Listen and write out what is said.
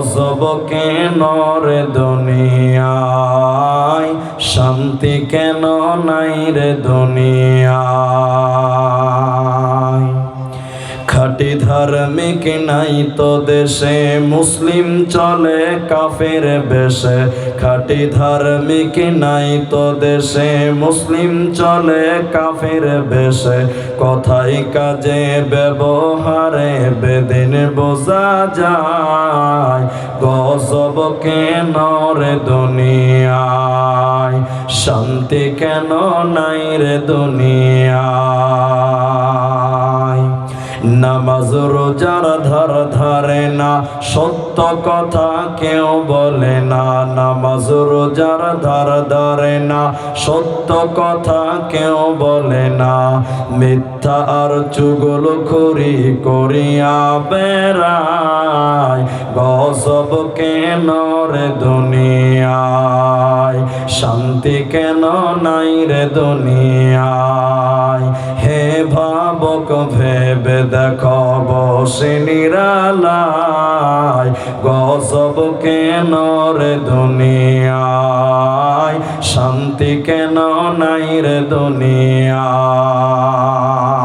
গজব কেন রে দুনিয়ায়? শান্তি কেন নাই রে দুনিয়ায়? ধার্মিক নাই তো দেশে, মুসলিম চলে কাফের বেশে। খাটি ধার্মিক নাই তো দেশে, মুসলিম চলে কাফের বেশে। কথাই কাজে, ব্যবহারে বেদিন বোঝা যায়, গজব কেন রে দুনিয়ায়? শান্তি কেন নাই রে দুনিয়ায়? নামাজ রোজার ধার ধারে না, সত্য কথা কেউ বলে না, নামাজ রোজার ধার ধারে না, সত্য কথা কেউ বলে না। মিথ্যা আর চুগল খুরি করিয়া বেড়ায় গসব কেন রে দুনিয়ায়? শান্তি কেন নাই রে দুনিয়ায়? হে ভাবক ভেবে দেখো বসে নিরালায় কেন রে দুনিয়ায়? শান্তি কেন নাই রে দুনিয়ায়?